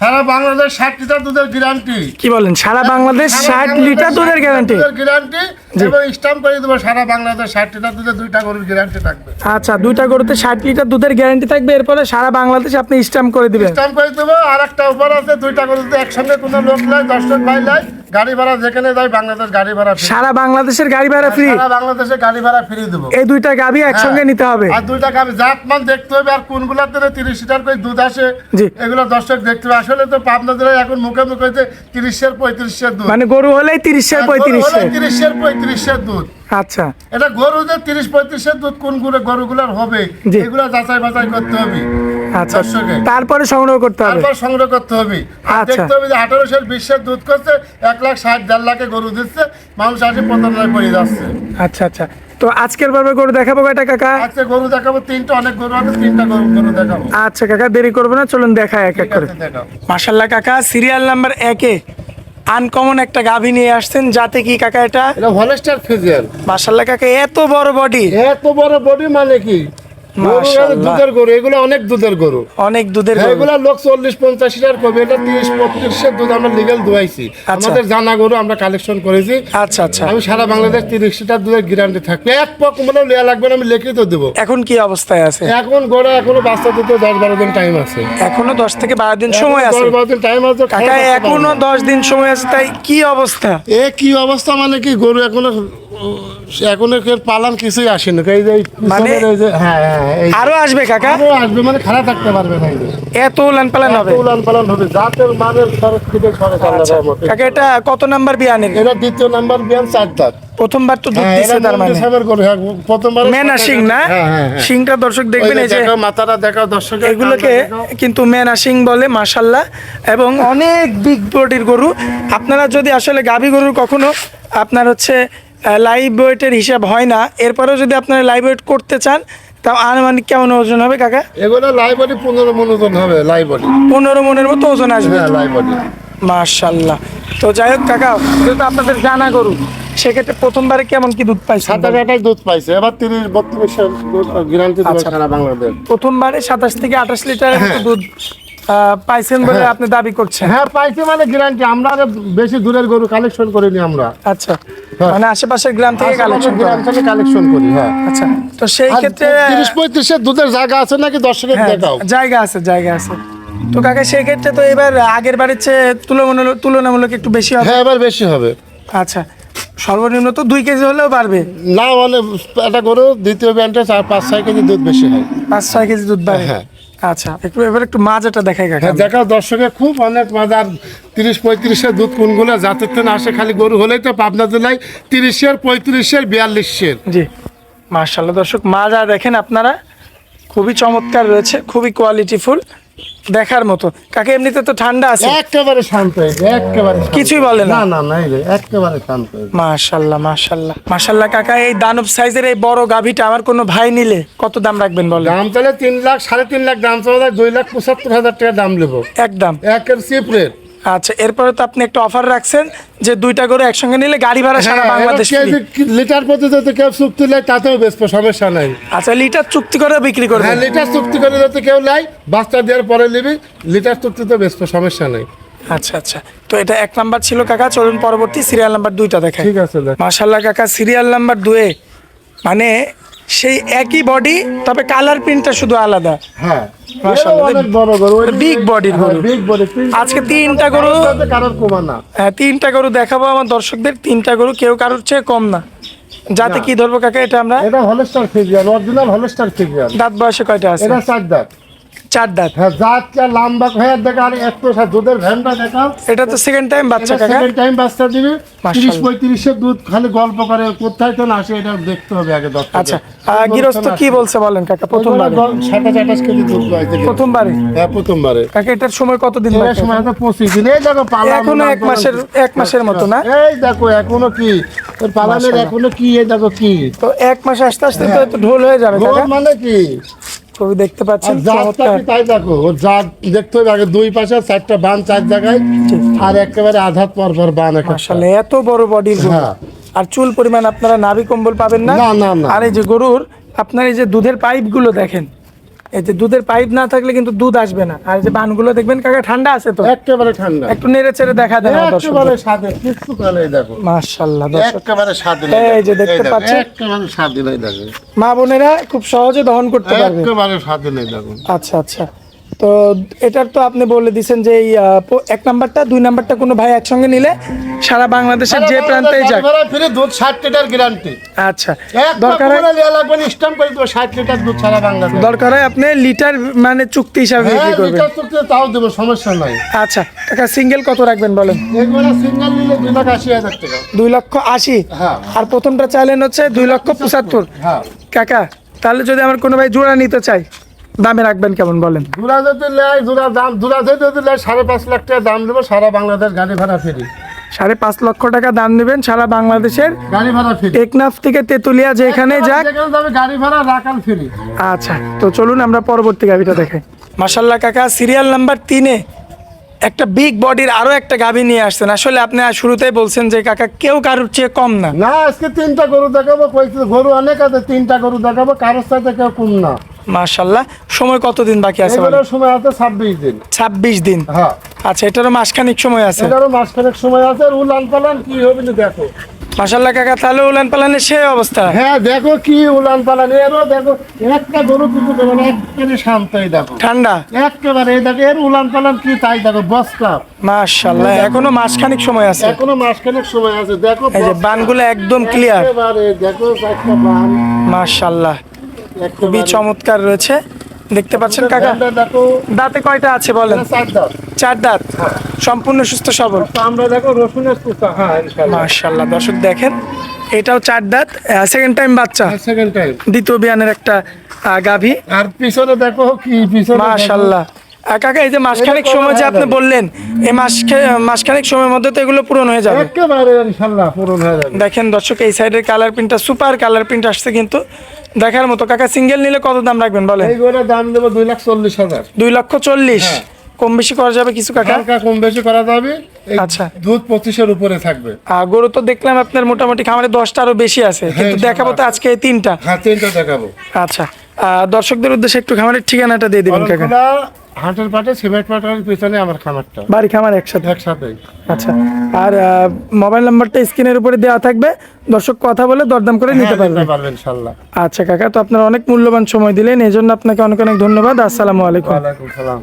সারা বাংলাদেশ ষাট লিটার দুধের গ্যারান্টি কি বলেন সারা বাংলাদেশ ষাট লিটার দুধের গ্যারান্টি গ্যারান্টি এবং স্টাম্প করে দেবো সারা বাংলাদেশ ষাট লিটার দুধের দুইটা গরুর গ্যারান্টি থাকবে। আচ্ছা দুইটা গরুতে ষাট লিটার দুধের গ্যারান্টি থাকবে এরপরে সারা বাংলাদেশ আপনি স্ট্যাম্প করে দিবেন। স্টাম্প করে দেবো আর একটা উপর আছে দুইটা গরুতে একসঙ্গে কোনো লোক নাই দর্শক ভাই নাই। গাড়ি ভাড়া যেখানে যায় বাংলাদেশ গাড়ি ভাড়া সারা বাংলাদেশের গাড়ি ভাড়া ফ্রি সারা বাংলাদেশের গাড়ি ভাড়া ফ্রি দেবো। এই দুইটা গাবি একসঙ্গে হ্যাঁ। নিতে হবে। আর দুইটা জাত মান দেখতে হবে আর লিটার করে দুধ আসে জি। এগুলো দর্শক দেখতে হবে। আসলে তো পাবনা জেলায় এখন মুখে দুধ। মানে গরু হলেই তিরিশের পঁয়ত্রিশে। তিরিশের পঁয়ত্রিশের দুধ। আচ্ছা। এটা গরু যে তিরিশ পঁয়ত্রিশের দুধ কোনগুলো গরুগুলার হবে। এগুলো যাচাই বাছাই করতে হবে। আচ্ছা। তারপরে সংগ্রহ করতে হবে? তারপর সংগ্রহ করতে হবে। আচ্ছা। দেখতে হবে যে আঠারোশের বিশ্বের দুধ করছে এক লাখ ষাট দেড় লাখে গরু দিচ্ছে মানুষ আসে প্রতারণায় পড়ে যাচ্ছে। আচ্ছা আচ্ছা। তো আজকের পর্বে গরু দেখাবো কয়টা কাকা? আজকে গরু দেখাবো তিনটা অনেক গরু আছে তিনটা গরু গরু দেখাবো। আচ্ছা কাকা দেরি করব না চলুন দেখা এক এক করে। দেখাবো মাসাল্লাহ কাকা সিরিয়াল নাম্বার একে। আনকমন একটা গাভী নিয়ে আসছেন যাতে কি কাকা এটা এটা হলস্টার ফিজিয়াল মাসাল্লাহ কাকা এত বড় বডি এত বড় বডি মানে কি মাশাআল্লাহ। দুধের গরু এগুলো অনেক দুধের গরু। অনেক দুধের গরু। এগুলো লোক চল্লিশ পঞ্চাশ লিটার করবে এটা তিরিশ বত্রিশের দুধ আমরা লিগেল দুয়াইছি। আমাদের জানা গরু আমরা কালেকশন করেছি। আচ্ছা আচ্ছা। আমি সারা বাংলাদেশ তিরিশ লিটার দুধের গ্যারান্টি থাকবে। এক পক মানে লেয়া লাগবে না আমি লিখিত দেবো। এখন কি অবস্থায় আছে? এখন গড়ে এখনও বাচ্চা দিতে দশ বারো দিন টাইম আছে। এখনও দশ থেকে বারো দিন সময় আছে। বারো দিন টাইম আছে কাকা এখনও দশ দিন সময় আছে তাই কি অবস্থা? এ কি অবস্থা মানে কি গরু এখনও এখনও পালান কিছুই আসেনি এই যে এই মানে- এই যে হ্যাঁ হ্যাঁ আরও আসবে কাকা? আরও আসবে মানে খারাপ থাকতে পারবে না এত উলান পালান হবে। উলান পালান হবে জাতের মানের খরচ থেকে খরচ আচ্ছা আলাদা কাকা এটা কত নাম্বার বিয়ানের? এটা দ্বিতীয় নাম্বার বিয়ান চার দাঁত। প্রথমবার তো দুধ হ্যাঁ, দিছে তার মানে। হ্যাঁ, প্রথমবার মেনা শিং না। শিংটা দর্শক দেখবেন এই যে মাথাটা দেখাও দর্শক এগুলোকে কিন্তু মেনা সিং বলে মাসাল্লাহ এবং অনেক বিগ বডির গরু। আপনারা যদি আসলে গাভী গরুর কখনো আপনার হচ্ছে লাইভ ওয়েটের হিসাব হয় না। এরপরেও যদি আপনারা লাইভ ওয়েট করতে চান তাও আনুমানিক কেমন ওজন হবে কাকা? এগুলো লাইবরি পনেরো মনোজন হবে লাইবরি পনেরো মনের মতো ওজন আসবে? হ্যাঁ লাইবরি মাশাল্লাহ। তো যাই হোক কাকা যেহেতু আপনাদের জানা গরু। সেক্ষেত্রে প্রথমবারে কেমন কি দুধ পাইছেন? সাতাশ আঠাশ দুধ পাইছে এবার তিরিশ বত্রিশ আচ্ছা। সারা বাংলাদেশ। প্রথমবারে সাতাশ থেকে আঠাশ লিটার দুধ আহ, পাইছেন বলে হ্যাঁ। আপনি দাবি করছেন। হ্যাঁ পাইছে মানে গ্যারান্টি আমরা বেশি দূরের গরু কালেকশন করিনি আমরা। আচ্ছা। হ্যাঁ। মানে আশেপাশের গ্রাম থেকে কালেকশন গ্রাম থেকে কালেকশন করি হ্যাঁ। আচ্ছা তো সেই ক্ষেত্রে তিরিশ পঁয়ত্রিশের দুধের জায়গা আছে নাকি দর্শকের হ্যাঁ, দেখাও? জায়গা আছে জায়গা আছে। তো কাকা সেই ক্ষেত্রে তো এবার আগের বারের চেয়ে তুলনামূলক তুলনামূলক একটু বেশি হবে। হ্যাঁ এবার বেশি হবে। আচ্ছা সর্বনিম্ন তো দুই কেজি হলেও পারবে না মানে একটা গরু দ্বিতীয় ব্যান্ডে চার পাঁচ ছয় কেজি দুধ বেশি হয়। পাঁচ ছয় কেজি দুধ পারবে হ্যাঁ। আচ্ছা একটু এবার একটু মাজাটা দেখাই কাকা। হ্যাঁ দেখাও দর্শকের খুব অনেক মাজার তিরিশ পঁয়ত্রিশের দুধ কোনগুলো জাতের থেকে আসে খালি গরু হলেই তো পাবনা জেলায় তিরিশের পঁয়ত্রিশের বিয়াল্লিশের। জি মার্শাল্লাহ দর্শক মাজা দেখেন আপনারা খুবই চমৎকার রয়েছে খুবই কোয়ালিটিফুল দেখার মতো। কাকে এমনিতে তো ঠান্ডা আছে। একেবারে শান্ত একেবারে কিছুই বলে না। না না একেবারে শান্ত। মাশাল্লাহ মাশাল্লাহ। মাশাল্লাহ কাকা এই দানব সাইজের এই বড় গাভীটা আমার কোনো ভাই নিলে কত দাম রাখবেন বলে দাম তাহলে তিন লাখ সাড়ে তিন লাখ দাম চাওয়া দুই লাখ পঁচাত্তর হাজার টাকা দাম নেব। একদম। একের সিপ রেট আচ্ছা এরপরে তো আপনি একটা অফার রাখছেন যে দুইটা গরু একসঙ্গে নিলে গাড়ি ভাড়া সারা হ্যাঁ, বাংলাদেশ লিটার প্রতি যদি কেউ চুক্তি নেয় তাতেও বেশ সমস্যা নাই। আচ্ছা লিটার চুক্তি করে বিক্রি করবেন হ্যাঁ লিটার চুক্তি করে যদি কেউ নেয় বাচ্চা দেওয়ার পরে নিবি লিটার চুক্তিতে বেশ সমস্যা নাই। আচ্ছা আচ্ছা। তো এটা এক নাম্বার ছিল কাকা চলুন পরবর্তী সিরিয়াল নাম্বার দুইটা দেখাই। ঠিক আছে দেখ। মাশাল্লাহ কাকা সিরিয়াল নাম্বার দুয়ে। মানে সেই একই বডি তবে কালার প্রিন্টটা শুধু আলাদা। হ্যাঁ। বিগ body গরু। বিগ বডি আজকে তিনটা গরু কারোর কমা না। হ্যাঁ তিনটা গরু দেখাবো আমার দর্শকদের। তিনটা গরু কেউ কারোর চেয়ে কম না। যাতে কি ধরবো কাকা এটা আমরা এটা Holstein Friesian original Holstein Friesian দাঁত বয়সে কয়টা আছে? এটা চার দাঁত। চার দাঁত। হ্যাঁ জাত লম্বা হয়ে দেখা আর একটু সা- দুধের ভ্যানটা দেখাও। এটা তো সেকেন্ড টাইম বাচ্চা কাকা। সেকেন্ড টাইম বাচ্চা দিবে। মাশাআল্লাহ। তিরিশ পঁয়ত্রিশের দুধ খালি গল্প করে কোথায় তো না আসে এটা দেখতে হবে আগে দর্শকের। আচ্ছা গৃহস্থ কি বলছে বলেন কাকা? প্রথমবারে। সাতাশ আঠাশ কেজি দুধ পাইছে প্রথমবারে? হ্যাঁ প্রথমবারে। কাকা এটার সময় কতদিন এর বাকি? সময় তো পঁচিশ দিন। এই দেখো পালান এখনও এক মাসের এক মাসের মতো না? এই দেখো এখনও কি? ওর পালানের এখনও কি? এই দেখো কি? তো এক মাস আসতে আসতে তো একটু ঢোল হয়ে যাবে কাকা। মানে কি? খুবই দেখতে পাচ্ছেন তাই দেখো জাত দেখতে হবে আগে দুই পাশে চারটা বান চার জায়গায় আর একেবারে আধাত পর পর বান একটা এত বড় বডির হ্যাঁ। আর চুল পরিমাণ আপনারা নাভি কম্বল পাবেন না। আর এই যে গরুর আপনার এই যে দুধের পাইপগুলো দেখেন এই যে দুধের পাইপ না থাকলে কিন্তু দুধ আসবে না। আর এই যে বানগুলো দেখবেন কাকা ঠান্ডা আছে তো? একেবারে ঠান্ডা। একটু নেড়ে চেড়ে দেখা দেন একেবারে সাদে কিছু কালে দেখো। মাশাআল্লাহ দর্শক। একেবারে সাদে এই যে দেখতে পাচ্ছেন। একেবারে সাদে নাই দেখো। মা বোনেরা খুব সহজে দহন করতে পারবে। একেবারে সাদে নাই দেখো। আচ্ছা আচ্ছা। তো এটার তো আপনি বলে দিছেন যে এই এক নাম্বারটা দুই নাম্বারটা কোনো ভাই একসঙ্গে নিলে সারা বাংলাদেশের যে প্রান্তেই যাক। ফিরে দুধ ষাট লিটার গ্যারান্টি আচ্ছা দরকার হয় স্ট্যাম্প করে দেবো ষাট লিটার দুধ সারা বাংলাদেশ। দরকার হয় আপনি লিটার মানে চুক্তি হিসাবে হ্যাঁ বিক্রি করবেন। লিটার চুক্তি তাও দেবো সমস্যা নাই। আচ্ছা কাকা সিঙ্গেল কত রাখবেন বলেন? একবারে সিঙ্গেল নিলে দুই লাখ আশি হাজার টাকা। দুই লক্ষ আশি? হ্যাঁ। আর প্রথমটা চাইলেন হচ্ছে দুই লক্ষ পঁচাত্তর। হ্যাঁ। কাকা তাহলে যদি আমার কোনো ভাই জোড়া নিতে চাই দামে রাখবেন কেমন বলেন? দুরা যদি নেয় দুরা দাম দুরা যদি নেয় সাড়ে পাঁচ লাখ টাকা দাম দেবো সারা বাংলাদেশ গাড়ি ভাড়া ফ্রি। সাড়ে পাঁচ লক্ষ টাকা দাম নেবেন সারা বাংলাদেশের গাড়ি ভাড়া ফ্রি। টেকনাফ থেকে তেতুলিয়া যেখানে যাক। গাড়ি ভাড়া রাখাল ফ্রি। আচ্ছা তো চলুন আমরা পরবর্তী গাভিটা দেখাই। মাসাল্লাহ কাকা সিরিয়াল নাম্বার তিনে একটা বিগ বডির আরও একটা গাভি নিয়ে আসছেন। আসলে আপনি শুরুতেই বলছেন যে কাকা কেউ কারোর চেয়ে কম না। না আজকে তিনটা গরু দেখাবো গরু অনেক আছে তিনটা গরু দেখাবো কারোর সাথে কেউ কম না। মাশাল্লাহ সময় কতদিন বাকি আছে? সময় আছে ছাব্বিশ দিন। ছাব্বিশ দিন? হ্যাঁ। আচ্ছা এটারও মাসখানিক সময় আছে? এটারও মাসখানেক সময় আছে। আর উলান পালান কি হবে দেখো। মাসাল্লাহ কাকা তাহলে উলান পালানের সে অবস্থা। হ্যাঁ দেখো কি উলান পালান। এরও দেখো একটা গরু কিছু দেবে না একেবারে শান্ত এই দেখো। ঠান্ডা? একেবারে এই দেখো এর উলান পালান কি তাই দেখো বস্তা। মাশাল্লাহ এখনও মাসখানিক সময় আছে। এখনও মাসখানেক সময় আছে। দেখো এই যে বানগুলো একদম ক্লিয়ার একেবারে দেখো একটা বান। মাশাল্লাহ খুবই চমৎকার রয়েছে। দেখতে পাচ্ছেন কাকা? দাঁতে কয়টা আছে বলেন? চার দাঁত। সম্পূর্ণ সুস্থ সবল? আমরা দেখো রসুনের কুচা হ্যাঁ দর্শক দেখেন এটাও চার দাঁত। সেকেন্ড টাইম বাচ্চা। সেকেন্ড টাইম দ্বিতীয় বিয়ানের একটা গাভী। আর পিছনে দেখো কি পিছনে দেখো। কাকা এই যে মাসখানেক সময় যে আপনি বললেন এই মাস মাসখানেক সময়ের মধ্যে তো এগুলো পূরণ হয়ে যাবে। একেবারে ইনশাআল্লাহ পূরণ হয়ে যাবে। দেখেন দর্শক এই সাইডের কালার প্রিন্টটা সুপার কালার প্রিন্ট আসছে কিন্তু দেখার মতো। কাকা সিঙ্গেল নিলে কত দাম রাখবেন বলেন? দাম দেবো দুই লাখ চল্লিশ হাজার। দুই লক্ষ চল্লিশ। হ্যাঁ। কম বেশি করা যাবে কিছু কাকা? কম বেশি করা যাবে। আচ্ছা। দুধ পঁচিশের উপরে থাকবে। আর গরু তো দেখলাম আপনার মোটামুটি খামারে দশটা আরও বেশি আছে কিন্তু দেখাবো তো আজকে এই তিনটা। হ্যাঁ তিনটা দেখাবো। আচ্ছা। দর্শকদের উদ্দেশ্যে একটু খামারের ঠিকানাটা দিয়ে দিবেন কাকা। হাটের পাটে সিমেন্ট পাটের পিছনে আমার খামারটা। বাড়ি খামার একসাথে? একসাথে। আচ্ছা। আর মোবাইল নাম্বারটা স্ক্রিনের উপরে দেওয়া থাকবে। দর্শক কথা বলে দরদাম করে নিতে হ্যাঁ, পারবেন। ইনশাআল্লাহ। আচ্ছা কাকা তো আপনার অনেক মূল্যবান সময় দিলেন এই জন্য আপনাকে অনেক অনেক ধন্যবাদ। আসসালামু আলাইকুম। ওয়ালাইকুম সালাম।